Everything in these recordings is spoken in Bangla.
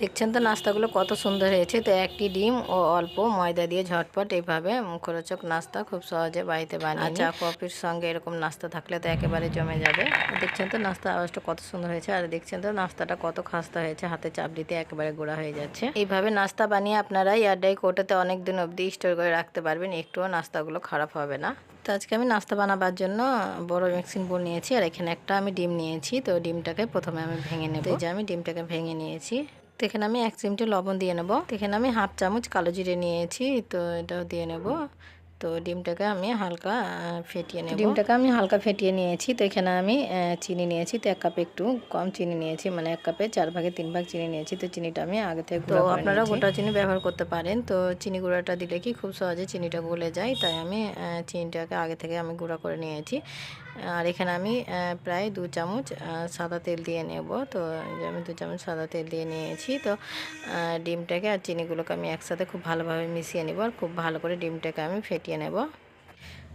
দেখছেন তো নাস্তাগুলো কত সুন্দর হয়েছে। তো একটি ডিম ও অল্প ময়দা দিয়ে ঝটপট এইভাবে মুখরোচক নাস্তা খুব সহজে বাড়িতে বানিয়ে চা কফির সঙ্গে এরকম নাস্তা থাকলে তো একেবারে জমে যাবে। দেখছেন তো নাস্তা আওয়াজটা কত সুন্দর হয়েছে আর দেখছেন তো নাস্তাটা কত খাস্তা হয়েছে হাতে চাপ দিতে একেবারে গোড়া হয়ে যাচ্ছে। এইভাবে নাস্তা বানিয়ে আপনারা ইয়ারডাই কোটাতে অনেক দিন অবধি স্টোর করে রাখতে পারবেন একটুও নাস্তাগুলো খারাপ হবে না। তো আজকে আমি নাস্তা বানাবার জন্য বড় মিক্সিং বোল নিয়েছি আর এখানে একটা আমি ডিম নিয়েছি। তো ডিমটাকে প্রথমে আমি ভেঙে নেব। যে আমি ডিমটাকে ভেঙে নিয়েছি। তো এখানে আমি এক চিমটি লবণ দিয়ে নেব। তো এখানে আমি হাফ চামচ কালো জিরে নিয়েছি তো এটাও দিয়ে নেব। তো ডিমটাকে আমি হালকা ফেটিয়ে নেব। ডিমটাকে আমি হালকা ফেটিয়ে নিয়েছি তো এখানে আমি চিনি নিয়েছি তো এক কাপে একটু কম চিনি নিয়েছি মানে এক কাপে চার ভাগে তিন ভাগ চিনি নিয়েছি তো চিনিটা আমি আগে থেকে তো আপনারা গোটা চিনি ব্যবহার করতে পারেন তো চিনি গুঁড়াটা দিলে কি খুব সহজে চিনিটা গলে যায় তাই আমি চিনিটাকে আগে থেকে আমি গুঁড়া করে নিয়েছি। আর এখানে আমি প্রায় দু চামচ সাদা তেল দিয়ে নেব। তো আমি দু চামচ সাদা তেল দিয়ে নিয়েছি। তো ডিমটাকে আর চিনিগুলোকে আমি একসাথে খুব ভালোভাবে মিশিয়ে নেব আর খুব ভালো করে ডিমটাকে আমি ফেটিয়ে নেব।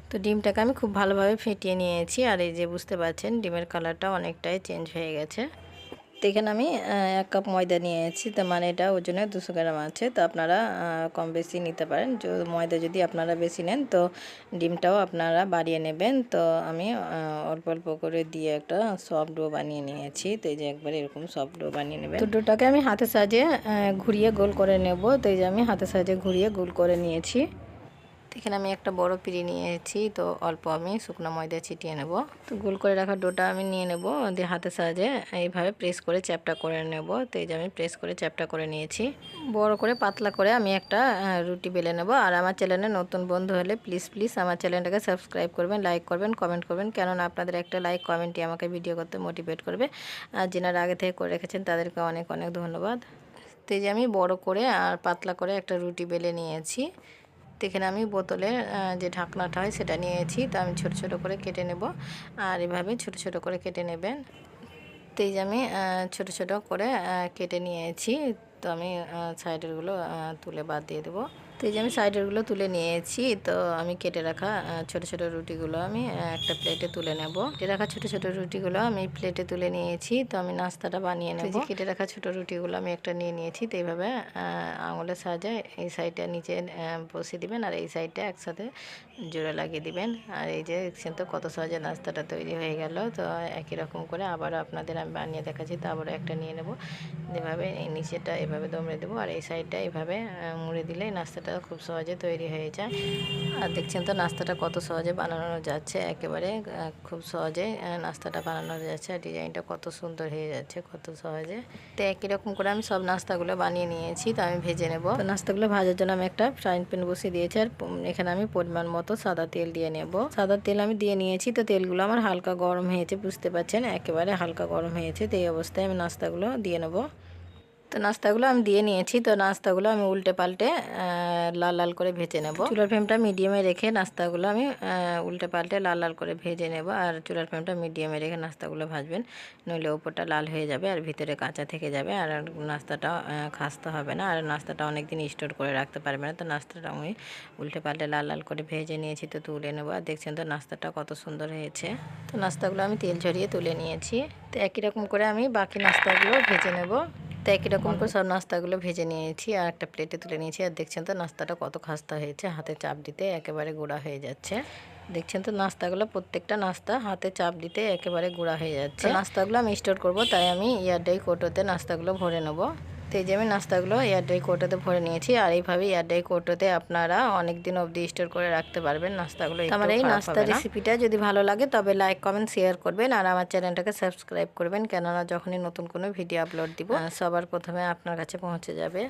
তো ডিমটাকে আমি খুব ভালোভাবে ফেটিয়ে নিয়েছি। আর এই যে বুঝতে পারছেন, ডিমের কালারটা অনেকটাই চেঞ্জ হয়ে গেছে। তো এখানে আমি এক কাপ ময়দা নিয়ে এসেছি তো মানে এটা ওজনে দুশো গ্রাম আছে তো আপনারা কম বেশি নিতে পারেন। ময়দা যদি আপনারা বেশি নেন তো ডিমটাও আপনারা বাড়িয়ে নেবেন। তো আমি অল্প অল্প করে দিয়ে একটা সফট ডো বানিয়ে নিয়েছি তো এই যে একবার এরকম সফট ডো বানিয়ে নেবেন। তো ডোটাকে আমি হাতে আহ, ঘুরিয়ে গোল করে নেব তো এই যে আমি হাতে সাহায্যে ঘুরিয়ে গোল করে নিয়েছি। এখানে আমি একটা বড় পিড়ি নিয়েছি, তো অল্প আমি শুকনো ময়দা ছিটিয়ে নেব। তো গোল করে রাখা ডোটা আমি নিয়ে নেব দিয়ে হাতের সাহায্যে। এইভাবে প্রেস করে চ্যাপটা করে নেব। তো এই যে আমি প্রেস করে চ্যাপটা করে নিয়েছি। বড় করে পাতলা করে আমি একটা রুটি বেলে নেব। আর আমার চ্যানেলে নতুন বন্ধু হলে প্লিজ প্লিজ আমার চ্যানেলটাকে সাবস্ক্রাইব করবেন লাইক করবেন কমেন্ট করবেন। কেননা আপনাদের একটা লাইক কমেন্টই আমাকে ভিডিও করতে মোটিভেট করবে। আর যেনারা আগে থেকে করে রেখেছেন তাদেরকে অনেক অনেক ধন্যবাদ। তো এই যে আমি বড় করে আর পাতলা করে একটা রুটি বেলে নিয়েছি। তো এখানে আমি বোতলের যে ঢাকনাটা হয় সেটা নিয়েছি। তো আমি ছোট ছোট করে কেটে নেব। আর এভাবে ছোট ছোট করে কেটে নেবেন। তো এই যে আমি ছোটো ছোটো ছোট করে কেটে নিয়েছি। তো আমি সাইডেরগুলো তুলে বাদ দিয়ে দেবো। তো এই যে আমি সাইডেরগুলো তুলে নিয়েছি তো আমি কেটে রাখা ছোট ছোট রুটিগুলো আমি একটা প্লেটে তুলে নেব। কেটে রাখা ছোট ছোট রুটিগুলো আমি প্লেটে তুলে নিয়েছি তো আমি নাস্তাটা বানিয়ে নেব। কেটে রাখা ছোট রুটিগুলো আমি একটা নিয়ে নিয়েছি তো এইভাবে আঙুলের সাহায্যে এই সাইডটা নিচে বসিয়ে দিবেন আর এই সাইডটা একসাথে জোড়া লাগিয়ে দিবেন। আর এই যে দেখছেন তো কত সহজে নাস্তাটা তৈরি হয়ে গেল তো একই রকম করে আবারও আপনাদের আমি বানিয়ে দেখাচ্ছি তো আবারও একটা নিয়ে নেব। এভাবে নিচেটা এভাবে দমড়ে দেবো আর এই সাইডটা এভাবে মুড়ে দিলে নাস্তাটা খুব সহজে তৈরি হয়ে যায়। আর দেখছেন তো নাস্তাটা কত সহজে বানানো যাচ্ছে। একেবারে খুব সহজে নাস্তাটা বানানো যাচ্ছে। আর ডিজাইনটা কত সুন্দর হয়ে যাচ্ছে, কত সহজে। তো একই রকম করে আমি সব নাস্তাগুলো বানিয়ে নিয়েছি, তো আমি ভেজে নেব। নাস্তাগুলো ভাজার জন্য আমি একটা ফ্রাইং প্যান বসিয়ে দিয়েছি, আর এখানে আমি পরিমাণ মতো সাদা তেল দিয়ে নেব। সাদা তেল আমি দিয়ে নিয়েছি, তো তেলগুলো আমার হালকা গরম হয়েছে, বুঝতে পারছেন? একেবারে হালকা গরম হয়েছে, তো এই অবস্থায় আমি নাস্তাগুলো দিয়ে নেব। তো নাস্তাগুলো আমি দিয়ে নিয়েছি, তো নাস্তাগুলো আমি উল্টে পাল্টে লাল লাল করে ভেজে নেব। চুলার ফ্লেমটা মিডিয়ামে রেখে নাস্তাগুলো আমি উল্টে পাল্টে লাল লাল করে ভেজে নেব, আর চুলার ফ্লেমটা মিডিয়ামে রেখে নাস্তাগুলো ভাজবেন। নইলে ওপরটা লাল হয়ে যাবে আর ভিতরে কাঁচা থেকে যাবে, আর নাস্তাটা খাস্তে হবে না, আর নাস্তাটা অনেক দিন স্টোর করে রাখতে পারবে না, তো নাস্তাটা আমি উল্টে পাল্টে লাল লাল করে ভেজে নিয়েছি, তো তুলে নেব। আর দেখছেন তো নাস্তাটা কত সুন্দর হয়েছে। তো নাস্তাগুলো আমি তেল ঝরিয়ে তুলে নিয়েছি, তো একই রকম করে আমি বাকি নাস্তাগুলো ভেজে নেব। তো একই রকম করে সব নাস্তাগুলো ভেজে নিয়েছি আর একটা প্লেটে তুলে নিয়েছি। আর দেখছেন তো নাস্তাটা কত খাস্তা হয়েছে হাতে চাপ দিতে একেবারে গোড়া হয়ে যাচ্ছে। দেখছেন তো নাস্তাগুলো প্রত্যেকটা নাস্তা হাতে চাপ দিতে একেবারে গুঁড়া হয়ে যাচ্ছে। নাস্তাগুলো আমি স্টোর করব তাই আমি ইয়ারডাই কোটোতে নাস্তাগুলো ভরে নেব। তো এই যে আমি নাস্তাগুলো এয়ারড্রাই কোটোতে ভরে নিয়েছি আর এইভাবে এয়ারড্রাই কোটোতে আপনারা অনেক দিন অবধি স্টোর করে রাখতে পারবেন নাস্তাগুলো আমার এই নাস্তা রেসিপিটা যদি ভালো লাগে তবে লাইক কমেন্ট শেয়ার করবেন আর আমার চ্যানেলটাকে সাবস্ক্রাইব করবেন কেননা যখনই নতুন কোনো ভিডিও আপলোড দিব সবার প্রথমে আপনার কাছে পৌঁছে যাবে।